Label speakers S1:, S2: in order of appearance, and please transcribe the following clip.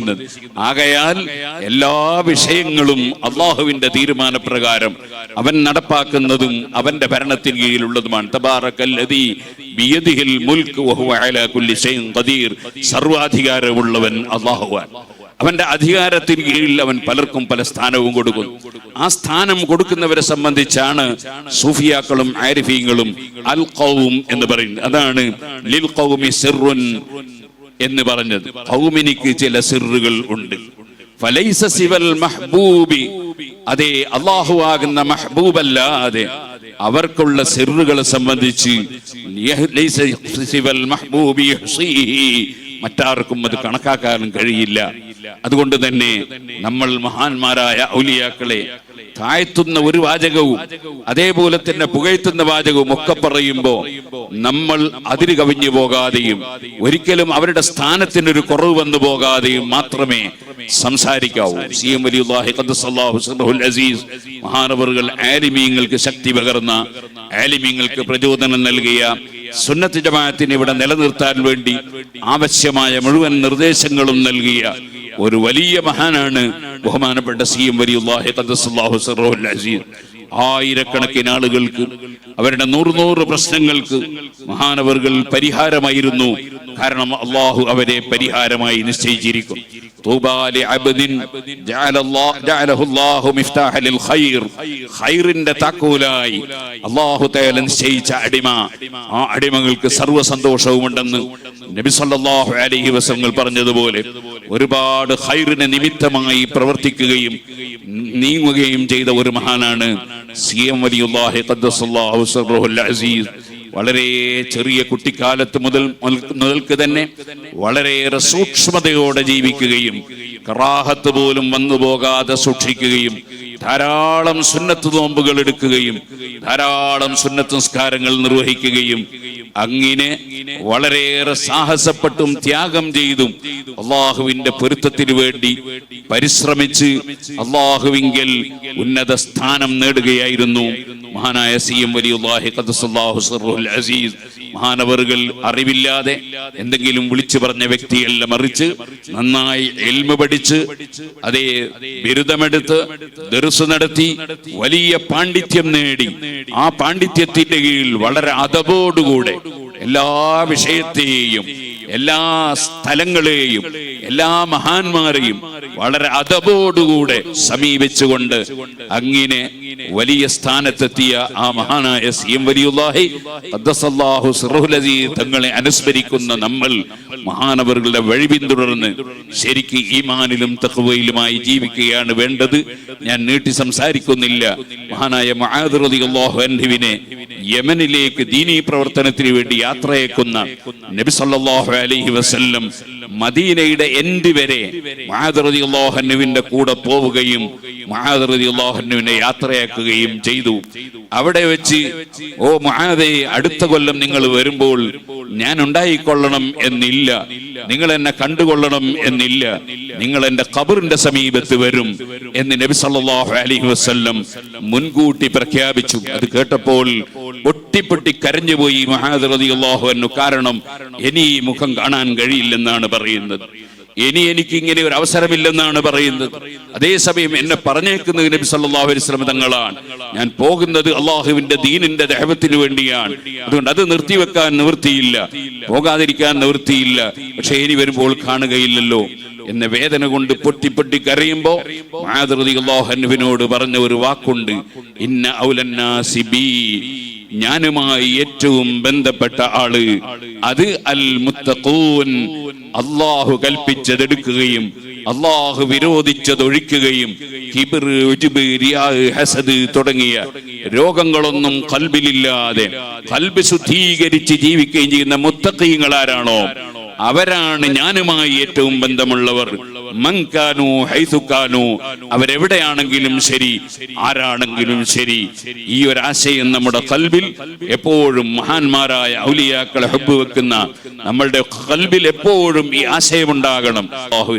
S1: ഉദ്ദേശിക്കുന്നത്. ആകയാൽ എല്ലാ വിഷയങ്ങളും അള്ളാഹുവിന്റെ തീരുമാനപ്രകാരം അവൻ നടപ്പാക്കുന്നതും അവന്റെ ഭരണത്തിന് കീഴിലുള്ളതുമാണ്. ഖദീർ. സർവാധികാരമുള്ളവൻ അള്ളാഹുവാൻ അവന്റെ അധികാരത്തിന് കീഴിൽ അവൻ പലർക്കും പല സ്ഥാനവും കൊടുക്കും. ആ സ്ഥാനം കൊടുക്കുന്നവരെ സംബന്ധിച്ചാണ് സൂഫിയാക്കളും ആരിഫീങ്ങളും അൽ ഖൗം എന്ന് പറയുന്നത്. അതാണ് ലിൽ എന്ന് പറഞ്ഞത്. ഭൗമിനിക്ക് ചില സിറുകൾ ഉണ്ട്. ഫലൈസ സിവൽ മഹ്ബൂബി. അതെ അള്ളാഹു ആകുന്ന മഹ്ബൂബല്ലാതെ അവർക്കുള്ള സിറുകളെ സംബന്ധിച്ച്. മറ്റാർക്കും അത് കണക്കാക്കാനും കഴിയില്ല. അതുകൊണ്ട് തന്നെ നമ്മൾ മഹാന്മാരായ ഔലിയാക്കളെ താഴ്ത്തുന്ന ഒരു വാചകവും അതേപോലെ തന്നെ പുകഴ്ത്തുന്ന വാചകവും ഒക്കെ പറയുമ്പോ നമ്മൾ അതിര് കവിഞ്ഞു പോകാതെയും ഒരിക്കലും അവരുടെ സ്ഥാനത്തിനൊരു കുറവ് വന്നു പോകാതെയും മാത്രമേ സംസാരിക്കാവൂ. അസീസ് മഹാനവറുകൾ ആലിമീങ്ങൾക്ക് ശക്തി പകർന്ന ആലിമീങ്ങൾക്ക് പ്രചോദനം നൽകിയ സുന്നത്ത് ജമാഅത്തിന് ഇവിടെ നിലനിർത്താൻ വേണ്ടി ആവശ്യമായ മുഴുവൻ നിർദ്ദേശങ്ങളും നൽകിയ ഒരു വലിയ മഹാനാണ് ബഹുമാനപ്പെട്ട സി എം വലിയുല്ലാഹി ആയിരക്കണക്കിന് ആളുകൾക്ക് അവരുടെ നൂറ് നൂറ് പ്രശ്നങ്ങൾക്ക് മഹാനവറുകൾ പരിഹാരമായിരുന്നു. കാരണം അള്ളാഹു അവരെ പരിഹാരമായി നിശ്ചയിച്ചിരിക്കും. താക്കോലായി അള്ളാഹു നിശ്ചയിച്ച അടിമ. ആ അടിമകൾക്ക് സർവ സന്തോഷവുമുണ്ടെന്ന് നബി സല്ലല്ലാഹു അലൈഹി വസല്ലം പറഞ്ഞതുപോലെ ഒരുപാട് ഹൈറിന് നിമിത്തമായി പ്രവർത്തിക്കുകയും നീങ്ങുകയും ചെയ്ത ഒരു മഹാനാണ് സി എം വലിയുല്ലാഹി അസീസ്. വളരെ ചെറിയ കുട്ടിക്കാലത്ത് മുതൽ മുതൽക്ക് തന്നെ വളരെയേറെ സൂക്ഷ്മതയോടെ ജീവിക്കുകയും കറാഹത്ത് പോലും വന്നു പോകാതെ സൂക്ഷിക്കുകയും ധാരാളം സുന്നത്ത് നോമ്പുകൾ എടുക്കുകയും ധാരാളം സുന്നത്ത് സംസ്കാരങ്ങൾ നിർവഹിക്കുകയും അങ്ങനെ വളരെയേറെ സാഹസപ്പെട്ടും ത്യാഗം ചെയ്തും അള്ളാഹുവിന്റെ പൊരുത്തത്തിന് വേണ്ടി പരിശ്രമിച്ച് അള്ളാഹുവിങ്കിൽ ഉന്നത സ്ഥാനം നേടുകയായിരുന്നു. മഹാനായ സി എം സിർറുൽ അസീസ്. മഹാനവറുകൾ അറിവില്ലാതെ എന്തെങ്കിലും വിളിച്ചു പറഞ്ഞ വ്യക്തിയല്ല മറിച്ച് നന്നായി എൽമ പഠിച്ച് അതേ ബിരുദമെടുത്ത് ദർസ് നടത്തി വലിയ പാണ്ഡിത്യം നേടി. ആ പാണ്ഡിത്യത്തിന്റെ കീഴിൽ വളരെ അതപോടുകൂടെ എല്ലാ വിഷയത്തെയും എല്ലാ സ്ഥലങ്ങളെയും എല്ലാ മഹാന്മാരെയും വളരെ അതബോടുകൂടെ സമീപിച്ചുകൊണ്ട് അങ്ങനെ വലിയ സ്ഥാനത്തെത്തിയ ആ മഹാനായ സി എം വലിയുല്ലാഹി തങ്ങളെ അനുസ്മരിക്കുന്ന നമ്മൾ മഹാനവറുകളുടെ വഴി പിന്തുടർന്ന് ശരിക്ക് ഈമാനിലും തഖ്വയിലുമായി ജീവിക്കുകയാണ് വേണ്ടത്. ഞാൻ നീട്ടി സംസാരിക്കുന്നില്ല. മഹാനായ മഹാദ് റളിയല്ലാഹു അൻഹുവിനെ യമനിലേക്ക് ദീനീ പ്രവർത്തനത്തിന് വേണ്ടി യാത്രയേക്കുന്ന നബി സല്ലാഹു അലൈഹി വസല്ലം മദീനയുടെ എൻഡ് വരെ മഹാദ് അള്ളാഹന്നുവിന്റെ കൂടെ പോവുകയും മഹാദ് അള്ളാഹന്നുവിനെ യാത്രയാക്കുകയും ചെയ്തു. അവിടെ വെച്ച് ഓ മഹാദേ അടുത്ത കൊല്ലം നിങ്ങൾ വരുമ്പോൾ ഞാൻ ഉണ്ടായിക്കൊള്ളണം എന്നില്ല. നിങ്ങൾ എന്നെ കണ്ടുകൊള്ളണം എന്നില്ല. നിങ്ങൾ എന്റെ ഖബറിന്റെ സമീപത്ത് വരും എന്ന് നബി സല്ലല്ലാഹു അലൈഹി വസല്ലം മുൻകൂട്ടി പ്രഖ്യാപിച്ചു. അത് കേട്ടപ്പോൾ ഒട്ടിപ്പൊട്ടി കരഞ്ഞുപോയി മഹാദ് റളിയല്ലാഹു അൻഹു. കാരണം ഇനി മുഖം കാണാൻ കഴിയില്ലെന്നാണ് പറയുന്നത്. ഇനി എനിക്ക് ഇങ്ങനെ ഒരു അവസരമില്ലെന്നാണ് പറയുന്നത്. അതേസമയം എന്നെ പറഞ്ഞേക്കുന്നത് നബി സല്ലല്ലാഹു അലൈഹി വസല്ലം തങ്ങളാണ്. ഞാൻ പോകുന്നത് അള്ളാഹുവിന്റെ ദീനിന്റെ ദഹവത്തിന് വേണ്ടിയാണ്. അതുകൊണ്ട് അത് നിർത്തിവെക്കാൻ നിവൃത്തിയില്ല. പോകാതിരിക്കാൻ നിവൃത്തിയില്ല. പക്ഷെ ഇനി വരുമ്പോൾ കാണുകയില്ലല്ലോ എന്നെ വേദന കൊണ്ട് പൊട്ടി പൊട്ടി കരയുമ്പോ മാതൃതി അള്ളാഹുവിനോട് പറഞ്ഞ ഒരു വാക്കുണ്ട്. ഇന്ന ഔലന്നാസി ബി ഞാനുമായി ഏറ്റവും ബന്ധപ്പെട്ട ആൾ അത് അൽ മുത്തഖൂൻ അള്ളാഹു കൽപ്പിച്ചതെടുക്കുകയും അള്ളാഹു വിരോധിച്ചതൊഴിക്കുകയും ഹസദ് തുടങ്ങിയ രോഗങ്ങളൊന്നും കൽബിലില്ലാതെ കൽബ് ശുദ്ധീകരിച്ച് ജീവിക്കുകയും ചെയ്യുന്ന ആരാണോ അവരാണ് ഞാനുമായി ഏറ്റവും ബന്ധമുള്ളവർ. മങ്കാനു ഹൈസുക്കാനു അവരെവിടെയാണെങ്കിലും ശരി ആരാണെങ്കിലും ശരി. ഈ ഒരു ആശയം നമ്മുടെ കൽബിൽ എപ്പോഴും മഹാന്മാരായ ഔലിയാക്കളെ ഹബ്ബ് വെക്കുന്ന നമ്മളുടെ കൽബിൽ എപ്പോഴും ഈ ആശയം ഉണ്ടാകണം